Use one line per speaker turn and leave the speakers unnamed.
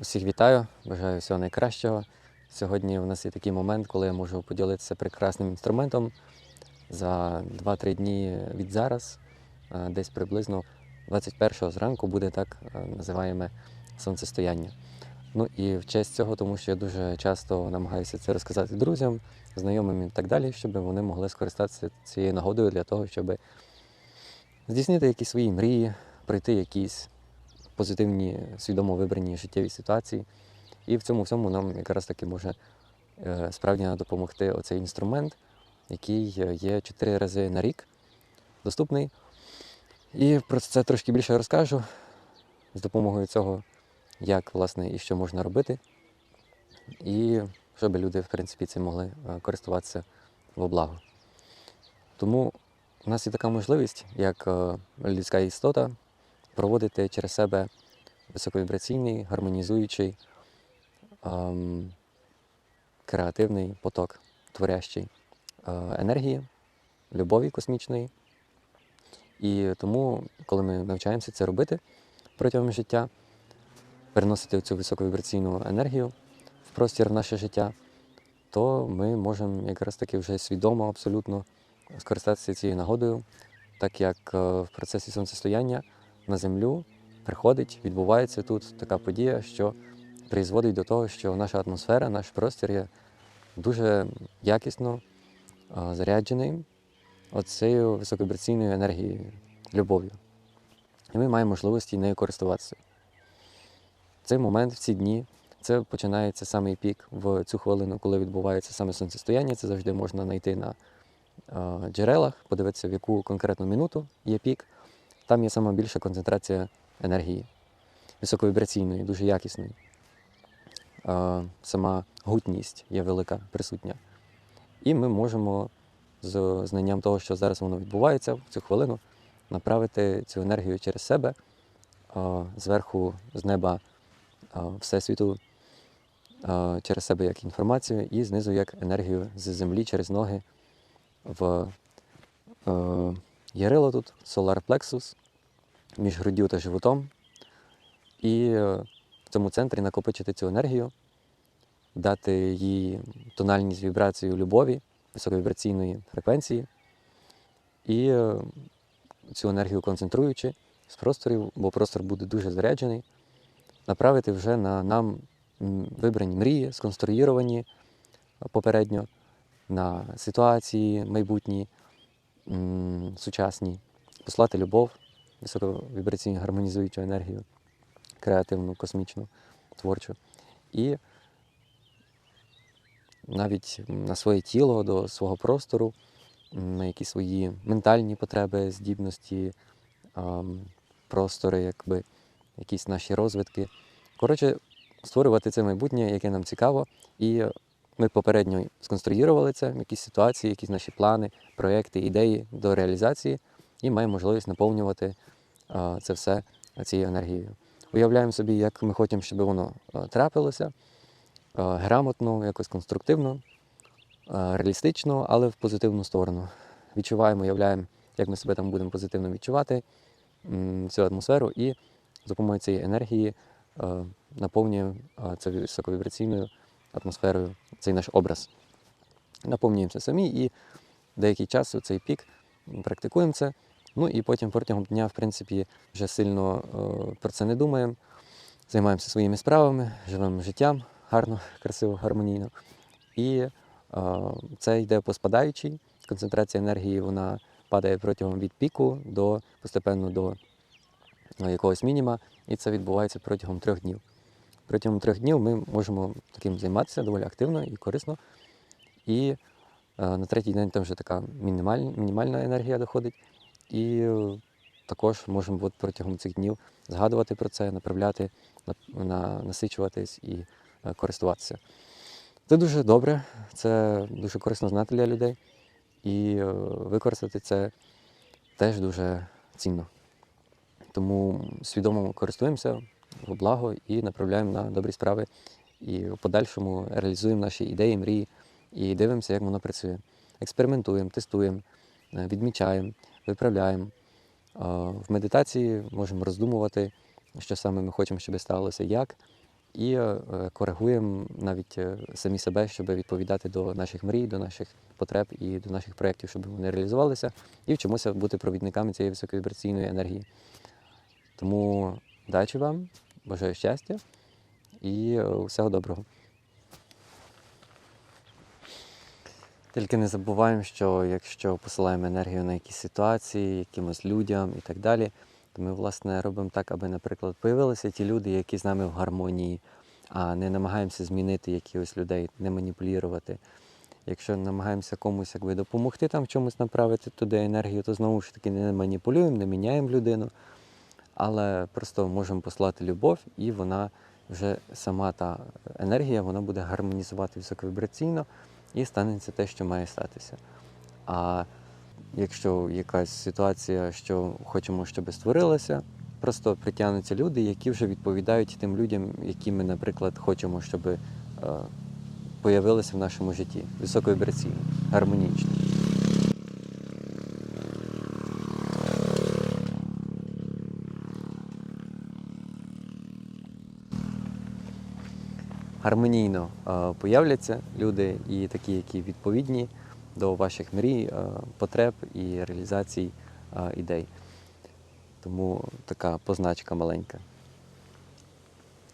Усіх вітаю, бажаю всього найкращого. Сьогодні у нас є такий момент, коли я можу поділитися прекрасним інструментом. За 2-3 дні від зараз, е, десь приблизно 21-го зранку буде так е, називаємо сонцестояння. Ну і в честь цього, тому що я дуже часто намагаюся це розказати друзям, знайомим і так далі, щоб вони могли скористатися цією нагодою для того, щоб здійснити якісь свої мрії, пройти якісь позитивні, свідомо вибрані життєві ситуації. І в цьому всьому нам якраз таки може е, справді допомогти оцей інструмент, який е, є 4 рази на рік доступний. І про це трошки більше розкажу з допомогою цього, як власне і що можна робити, і щоб люди, в принципі, цим могли е, користуватися во благо. Тому у нас є така можливість, як людська істота, проводити через себе високовібраційний, гармонізуючий, ем, креативний поток, творящий е, енергії, любові космічної. І тому, коли ми навчаємося це робити протягом життя, переносити цю високовібраційну енергію в простір в наше життя, то ми можемо якраз таки вже свідомо абсолютно скористатися цією нагодою, так як е, в процесі сонцестояння на землю приходить, відбувається тут така подія, що призводить до того, що наша атмосфера, наш простір є дуже якісно заряджений оцею високовібраційною енергією, любов'ю. І ми маємо можливості нею користуватися. Цей момент, в ці дні, це починається самий пік в цю хвилину, коли відбувається саме сонцестояння. Це завжди можна знайти на джерелах, подивитися, в яку конкретну минуту є пік. Там є сама більша концентрація енергії, високовібраційної, дуже якісної. Сама гутність є велика, присутня. І ми можемо з знанням того, що зараз воно відбувається в цю хвилину, направити цю енергію через себе, зверху, з неба Всесвіту, через себе як інформацію, і знизу як енергію з землі через ноги в е, ярило тут, solar plexus, між груддю та животом. І е, в цьому центрі накопичити цю енергію, дати їй тональність вібрацію любові, високовібраційної фреквенції, і е, цю енергію концентруючи з просторів, бо простор буде дуже заряджений, направити вже на нам вибрані мрії, сконструйовані попередньо на ситуації майбутні, сучасні, послати любов, високовібраційну гармонізуючу енергію, креативну, космічну, творчу. І навіть на своє тіло, до свого простору, на якісь свої ментальні потреби, здібності, простори, якби, якісь наші розвитки. Коротше, створювати це майбутнє, яке нам цікаво, і ми попередньо сконструювали це, якісь ситуації, якісь наші плани, проекти, ідеї до реалізації, і маємо можливість наповнювати це все цією енергією. Уявляємо собі, як ми хочемо, щоб воно трапилося е, грамотно, якось конструктивно, е, реалістично, але в позитивну сторону. Відчуваємо, уявляємо, як ми себе там будемо позитивно відчувати, цю атмосферу, і за допомогою цієї енергії е, наповнюємо е, це високовібраційною атмосферою цей наш образ. Наповнюємо це самі і деякий час у цей пік практикуємо це. Ну і потім протягом дня, в принципі, вже сильно е, про це не думаємо. Займаємося своїми справами, живемо життям гарно, красиво, гармонійно. І е, це йде по спадаючій. Концентрація енергії вона падає протягом від піку до постепенно до е, якогось мініма, і це відбувається протягом трьох днів. Протягом трьох днів ми можемо таким займатися доволі активно і корисно. І е, на третій день там вже така мінімальна, мінімальна енергія доходить. І е, також можемо от протягом цих днів згадувати про це, направляти, на, на, насичуватись і е, користуватися. Це дуже добре, це дуже корисно знати для людей. І використати це теж дуже цінно. Тому свідомо користуємося в благо і направляємо на добрі справи. І в подальшому реалізуємо наші ідеї, мрії і дивимося, як воно працює. Експериментуємо, тестуємо, е, відмічаємо, виправляємо. В медитації можемо роздумувати, що саме ми хочемо, щоб сталося, як. і е, коригуємо навіть е, самі себе, щоб відповідати до наших мрій, до наших потреб і до наших проєктів, щоб вони реалізувалися, і вчимося бути провідниками цієї високовібраційної енергії. Тому удачі вам, бажаю щастя і е, всього доброго. Тільки не забуваємо, що якщо посилаємо енергію на якісь ситуації, якимось людям і так далі, то ми, власне, робимо так, аби, наприклад, появилися ті люди, які з нами в гармонії, а не намагаємося змінити якихось людей, не маніпулювати. Якщо намагаємося комусь якби, допомогти там в чомусь направити туди енергію, то знову ж таки не маніпулюємо, не міняємо людину, але просто можемо послати любов, і вона вже сама та енергія вона буде гармонізувати високовібраційно і станеться те, що має статися. А якщо якась ситуація, що хочемо, щоб створилася, просто притягнуться люди, які вже відповідають тим людям, які ми, наприклад, хочемо, щоб е, появилися в нашому житті. Високовібраційно, гармонічно. Гармонійно е, появляться люди і такі, які відповідні до ваших мрій, е, потреб і реалізацій е, ідей. Тому така позначка маленька.